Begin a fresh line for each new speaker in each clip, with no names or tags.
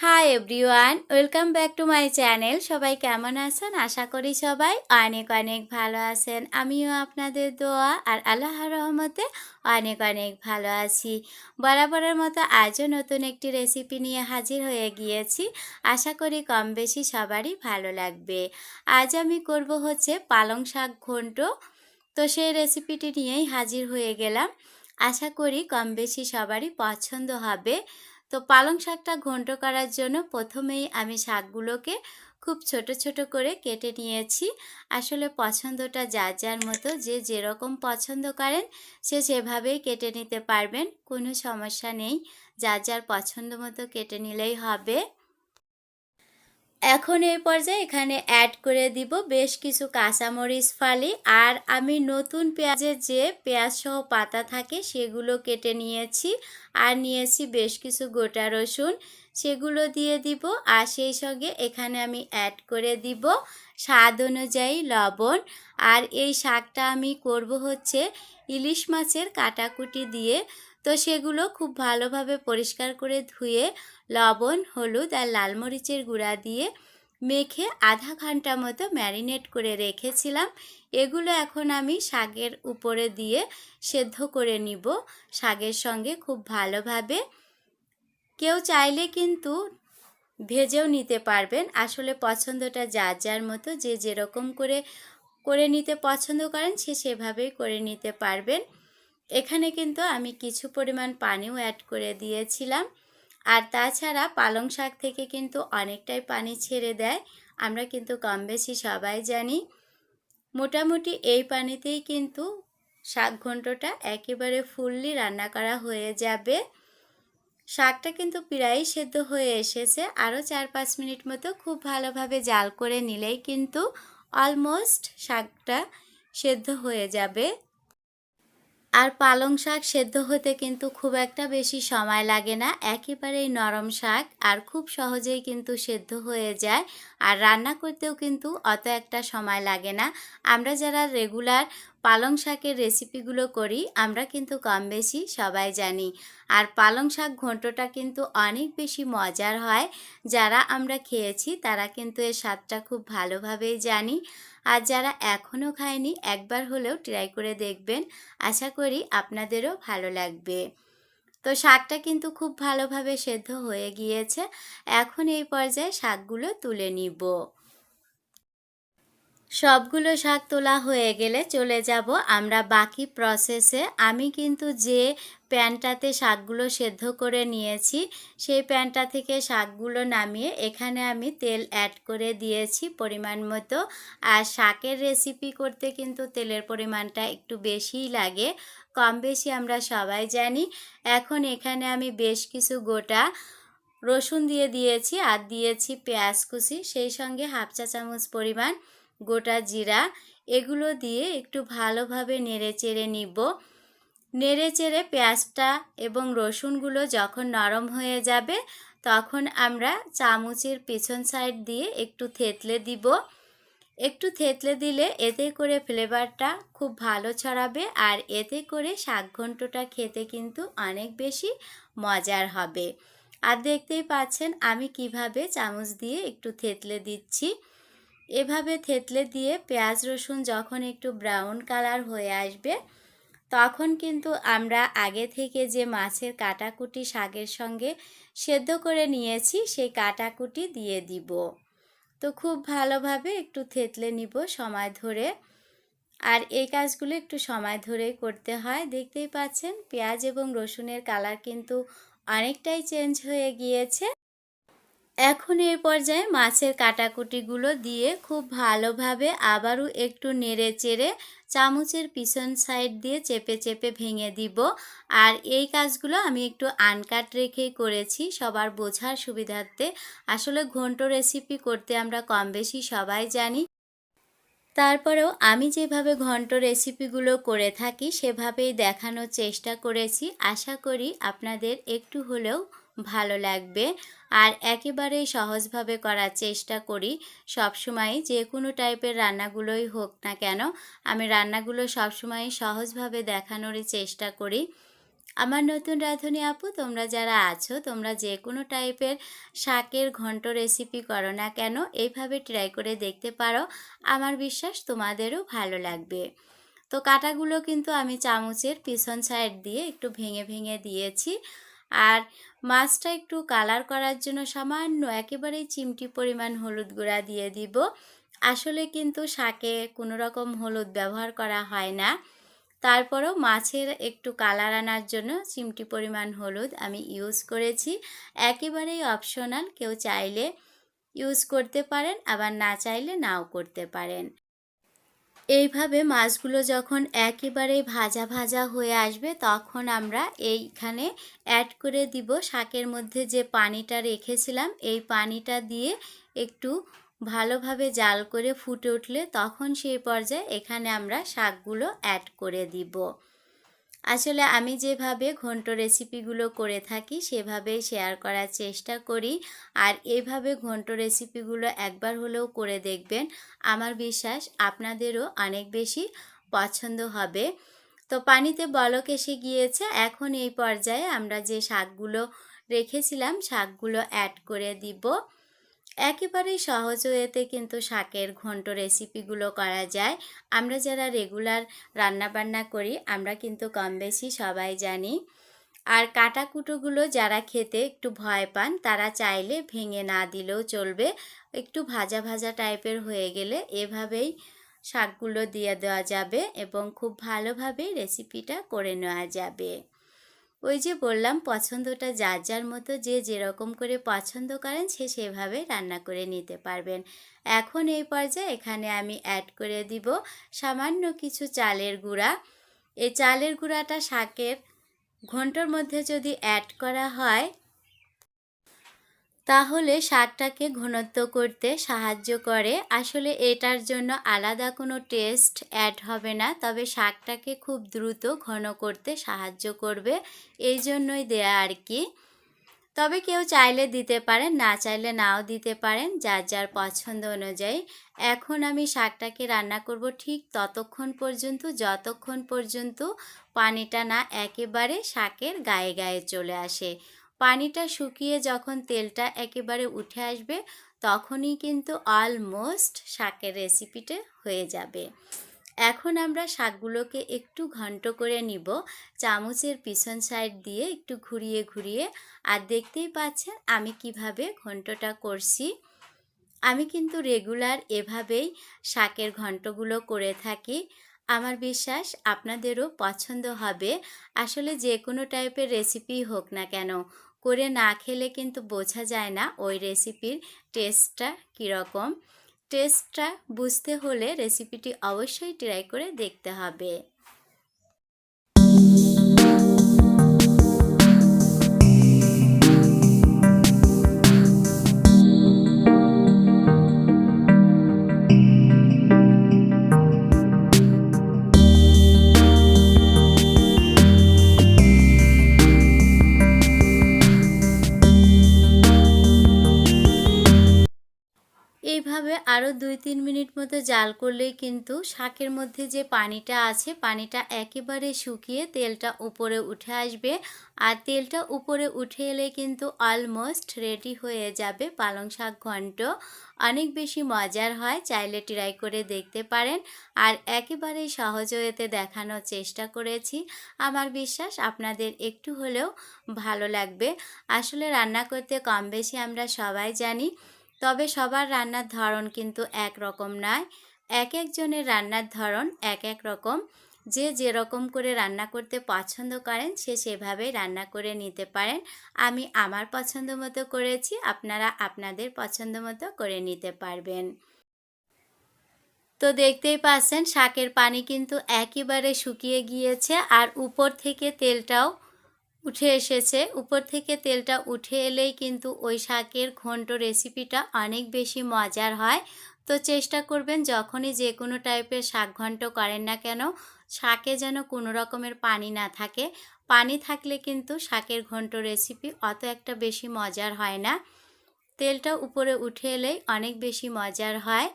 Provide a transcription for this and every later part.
Hi everyone welcome back to my channel সবাই কেমন আছেন? আশা করি সবাই অনেক অনেক ভালো আছেন। আমিও আপনাদের দোয়া আর আল্লাহ রহমতে অনেক অনেক ভালো আছি। বরাবরের মতো আজও নতুন একটি রেসিপি নিয়ে হাজির হয়ে গিয়েছি। আশা করি কম বেশি সবারই ভালো লাগবে। আজ আমি করব হচ্ছে পালং শাক ঘন্ট। তো সেই রেসিপিটি নিয়েই হাজির হয়ে গেলাম। আশা করি কম বেশি সবারই পছন্দ হবে। তো পালং শাকটা ঘন্ট করার জন্য প্রথমেই আমি শাকগুলোকে খুব ছোট ছোট করে কেটে নিয়েছি। আসলে পছন্দটা যার যার মতো যে যেরকম পছন্দ করেন, সে সেভাবেই কেটে নিতে পারবেন। কোনো সমস্যা নেই, যার যার পছন্দ মতো কেটে নিলেই হবে। এখন এই পর্যায়ে এখানে অ্যাড করে দিব বেশ কিছু কাঁচামরিচ ফালি, আর আমি নতুন পেঁয়াজের যে পেঁয়াজ সহ পাতা থাকে সেগুলো কেটে নিয়েছি, আর নিয়েছি বেশ কিছু গোটা রসুন, সেগুলো দিয়ে দিব, আর সেই সঙ্গে এখানে আমি অ্যাড করে দিব স্বাদ অনুযায়ী লবণ, আর এই শাকটা আমি করব হচ্ছে ইলিশ মাছের কাটাকুটি দিয়ে। তো সেগুলো খুব ভালোভাবে পরিষ্কার করে ধুয়ে লবণ, হলুদ আর লাল মরিচের গুঁড়া দিয়ে মেখে আধা ঘণ্টা মতো ম্যারিনেট করে রেখেছিলাম। এগুলো এখন আমি শাকের উপরে দিয়ে সেদ্ধ করে নিব শাকের সঙ্গে খুব ভালোভাবে। কেউ চাইলে কিন্তু ভেজেও নিতে পারবেন। আসলে পছন্দটা যার যার মতো যে যেরকম করে করে নিতে পছন্দ করেন সে সেভাবেই করে নিতে পারবেন। এখানে কিন্তু আমি কিছু পরিমাণ পানিও অ্যাড করে দিয়েছিলাম। আর তাছাড়া পালং শাক থেকে কিন্তু অনেকটাই পানি ছেড়ে দেয়। আমরা কিন্তু কম বেশি সবাই জানি। মোটামুটি এই পানিতেই কিন্তু শাক ঘন্টটা একেবারে ফুললি রান্না করা হয়ে যাবে। শাকটা কিন্তু প্রায়ই সেদ্ধ হয়ে এসেছে। আরও চার পাঁচ মিনিট মতো খুব ভালোভাবে জাল করে নিলেই কিন্তু অলমোস্ট শাকটা সেদ্ধ হয়ে যাবে। আর পালং শাক সেদ্ধ হতে কিন্তু খুব একটা বেশি সময় লাগে না। একেবারেই নরম শাক আর খুব সহজেই কিন্তু সেদ্ধ হয়ে যায় আর রান্না করতেও কিন্তু অত একটা সময় লাগে না। আমরা যারা রেগুলার পালং শাকের রেসিপিগুলো করি, আমরা কিন্তু কম বেশি সবাই জানি। আর পালং শাক ঘন্টটা কিন্তু অনেক বেশি মজার হয়। যারা আমরা খেয়েছি, তারা কিন্তু এর স্বাদটা খুব ভালোভাবেই জানি। আর যারা এখনও খায়নি, একবার হলেও ট্রাই করে দেখবেন। আশা করি আপনাদেরও ভালো লাগবে। তো শাকটা কিন্তু খুব ভালোভাবে সেদ্ধ হয়ে গিয়েছে। এখন এই পর্যায়ে শাকগুলো তুলে নিব। সবগুলো শাক তোলা হয়ে গেলে চলে যাব আমরা বাকি প্রসেসে আমি কিন্তু যে প্যানটাতে শাকগুলো সেদ্ধ করে নিয়েছি, সেই প্যানটা থেকে শাকগুলো নামিয়ে এখানে আমি তেল অ্যাড করে দিয়েছি পরিমাণ মতো। আর শাকের রেসিপি করতে কিন্তু তেলের পরিমাণটা একটু বেশিই লাগে, কম বেশি আমরা সবাই জানি। এখন এখানে আমি বেশ কিছু গোটা রসুন দিয়ে দিয়েছি আর দিয়েছি পেঁয়াজ কুচি, সেই সঙ্গে হাফ চা চামচ পরিমাণ গোটা জিরা এগুলো দিয়ে একটু ভালোভাবে নেড়ে চেড়ে নিব। নেড়ে চেড়ে পেঁয়াজটা এবং রসুনগুলো যখন নরম হয়ে যাবে তখন আমরা চামচের পেছন সাইড দিয়ে একটু থেতলে দিব। একটু থেতলে দিলে এতে করে ফ্লেভারটা খুব ভালো ছড়াবে আর এতে করে শাক ঘন্টটা খেতে কিন্তু অনেক বেশি মজার হবে। আর দেখতেই পাচ্ছেন আমি কীভাবে চামচ দিয়ে একটু থেতলে দিচ্ছি। এভাবে থেতলে দিয়ে পেঁয়াজ, রসুন যখন একটু ব্রাউন কালার হয়ে আসবে, তখন কিন্তু আমরা আগে থেকে যে মাছের কাটাকুটি শাকের সঙ্গে সেদ্ধ করে নিয়েছি, সেই কাটাকুটি দিয়ে দিব। তো খুব ভালোভাবে একটু থেতলে নিব সময় ধরে। আর এই কাজগুলো একটু সময় ধরেই করতে হয়। দেখতেই পাচ্ছেন, পেঁয়াজ এবং রসুনের কালার কিন্তু অনেকটাই চেঞ্জ হয়ে গিয়েছে। এখন এর পর্যায়ে মাছের কাটাকুটিগুলো দিয়ে খুব ভালোভাবে আবারও একটু নেড়ে চেড়ে চামচের পিছন সাইড দিয়ে চেপে চেপে ভেঙে দিব। আর এই কাজগুলো আমি একটু আনকাট রেখেই করেছি, সবার বোঝার সুবিধার্থে। আসলে ঘন্ট রেসিপি করতে আমরা কম বেশি সবাই জানি। তারপরেও আমি যেভাবে ঘন্ট রেসিপিগুলো করে থাকি, সেভাবেই দেখানোর চেষ্টা করেছি। আশা করি আপনাদের একটু হলেও ভালো লাগবে। আর একেবারেই সহজভাবে করার চেষ্টা করি। সবসময় যে কোনো টাইপের রান্নাগুলোই হোক না কেন, আমি রান্নাগুলো সবসময় সহজভাবে দেখানোরই চেষ্টা করি। আমার নতুন রাঁধুনি আপু, তোমরা যারা আছো, তোমরা যে কোনো টাইপের শাকের ঘন্ট রেসিপি করো না কেন, এইভাবে ট্রাই করে দেখতে পারো। আমার বিশ্বাস তোমাদেরও ভালো লাগবে। তো কাটাগুলো কিন্তু আমি চামচের পিছন সাইড দিয়ে একটু ভেঙে ভেঙে দিয়েছি। আর মাছটা একটু কালার করার জন্য সামান্য একেবারেই চিমটি পরিমাণ হলুদ গুঁড়া দিয়ে দিব। আসলে কিন্তু শাকে কোনো রকম হলুদ ব্যবহার করা হয় না। তারপরেও মাছের একটু কালার আনার জন্য চিমটি পরিমাণ হলুদ আমি ইউজ করেছি। একেবারেই অপশনাল কেউ চাইলে ইউজ করতে পারেন, আবার না চাইলে নাও করতে পারেন। এইভাবে মাছগুলো যখন একেবারে ভাজা ভাজা হয়ে আসবে, তখন আমরা এইখানে অ্যাড করে দিব শাকের মধ্যে যে পানিটা রেখেছিলাম। এই পানিটা দিয়ে একটু ভালোভাবে জাল করে ফুটে উঠলে তখন সেই পর্যায়ে এখানে আমরা শাকগুলো অ্যাড করে দিব। আসলে আমি যেভাবে ঘন্ট রেসিপিগুলো করে থাকি সেভাবেই শেয়ার করার চেষ্টা করি। আর এইভাবে ঘন্ট রেসিপিগুলো একবার হলেও করে দেখবেন, আমার বিশ্বাস আপনাদেরও অনেক বেশি পছন্দ হবে। তো পানিতে বলক এসে গিয়েছে, এখন এই পর্যায়ে আমরা যে শাকগুলো রেখেছিলাম, শাকগুলো অ্যাড করে দিব। একেবারেই সহজ ওয়েতে কিন্তু শাকের ঘন্ট রেসিপিগুলো করা যায়। আমরা যারা রেগুলার রান্নাবান্না করি, আমরা কিন্তু কম বেশি সবাই জানি। আর কাটাকুটোগুলো যারা খেতে একটু ভয় পান, তারা চাইলে ভেঙে না দিলেও চলবে। একটু ভাজা ভাজা টাইপের হয়ে গেলে এভাবেই শাকগুলো দিয়ে দেওয়া যাবে এবং খুব ভালোভাবে রেসিপিটা করে নেওয়া যাবে। ওই যে বললাম, পছন্দটা যার যার মতো যে যেরকম করে পছন্দ করেন, সে সেভাবে রান্না করে নিতে পারবেন। এখন এই পর্যায়ে এখানে আমি অ্যাড করে দিব সামান্য কিছু চালের গুঁড়া। এই চালের গুঁড়াটা শাকের ঘন্টর মধ্যে যদি অ্যাড করা হয় তাহলে শাকটাকে ঘনত্ব করতে সাহায্য করে। আসলে এটার জন্য আলাদা কোনো টেস্ট অ্যাড হবে না, তবে শাকটাকে খুব দ্রুত ঘন করতে সাহায্য করবে, এই জন্যই দেয়া আর কি। তবে কেউ চাইলে দিতে পারেন, না চাইলে নাও দিতে পারেন, যার যার পছন্দ অনুযায়ী। এখন আমি শাকটাকে রান্না করব ঠিক ততক্ষণ পর্যন্ত, যতক্ষণ পর্যন্ত পানিটা না একেবারে শাকের গায়ে গায়ে চলে আসে। পানিটা শুকিয়ে যখন তেলটা একেবারে উঠে আসবে, তখনই কিন্তু অলমোস্ট শাকের রেসিপিটা হয়ে যাবে। এখন আমরা শাকগুলোকে একটু ঘন্ট করে নিব, চামচের পিছন সাইড দিয়ে একটু ঘুরিয়ে ঘুরিয়ে। আর দেখতেই পাচ্ছেন আমি কীভাবে ঘন্টটা করছি। আমি কিন্তু রেগুলার এভাবেই শাকের ঘন্টগুলো করে থাকি। আমার বিশ্বাস আপনাদেরও পছন্দ হবে। আসলে যে কোনো টাইপের রেসিপি হোক না কেন করে না খেলে কিন্তু বোঝা যায় না ওই রেসিপির টেস্টটা কীরকম। টেস্টটা বুঝতে হলে রেসিপিটি অবশ্যই ট্রাই করে দেখতে হবে। আরও দুই তিন মিনিট মতো জাল করলেই কিন্তু শাকের মধ্যে যে পানিটা আছে, পানিটা একেবারে শুকিয়ে তেলটা উপরে উঠে আসবে। আর তেলটা উপরে উঠে এলে কিন্তু অলমোস্ট রেডি হয়ে যাবে পালং শাক ঘন্ট। অনেক বেশি মজার হয়, চাইলে ট্রাই করে দেখতে পারেন। আর একেবারেই সহজ হয়েতে দেখানোর চেষ্টা করেছি। আমার বিশ্বাস আপনাদের একটু হলেও ভালো লাগবে। আসলে রান্না করতে কম বেশি আমরা সবাই জানি। তবে সবার রান্নার ধরন কিন্তু এক রকম নয়। এক একজনের রান্নার ধরন এক এক রকম। যে যেরকম করে রান্না করতে পছন্দ করেন, সে সেভাবেই রান্না করে নিতে পারেন। আমি আমার পছন্দ মতো করেছি, আপনারা আপনাদের পছন্দ মতো করে নিতে পারবেন। তো দেখতেই পাচ্ছেন, শাকের পানি কিন্তু একেবারে শুকিয়ে গিয়েছে আর উপর থেকে তেলটাও উঠে এসেছে। উপর থেকে তেলটা উঠে এলেই কিন্তু ওই শাকের ঘন্ট রেসিপিটা অনেক বেশি মজার হয়। তো চেষ্টা করবেন যখনই যে কোনো টাইপের শাক ঘন্ট করেন না কেন, শাকে যেন কোনো রকমের পানি না থাকে। পানি থাকলে কিন্তু শাকের ঘন্ট রেসিপি অত একটা বেশি মজার হয় না। তেলটা উপরে উঠে এলেই অনেক বেশি মজার হয়।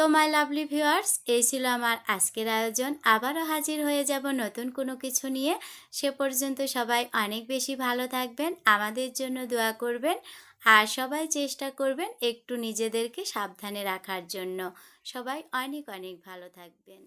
তো মাই লাভলি ভিউয়ার্স এই ছিল আমার আজকের আয়োজন। আবারও হাজির হয়ে যাব নতুন কোনো কিছু নিয়ে। সে পর্যন্ত সবাই অনেক বেশি ভালো থাকবেন, আমাদের জন্য দোয়া করবেন, আর সবাই চেষ্টা করবেন একটু নিজেদেরকে সাবধানে রাখার জন্য। সবাই অনেক অনেক ভালো থাকবেন।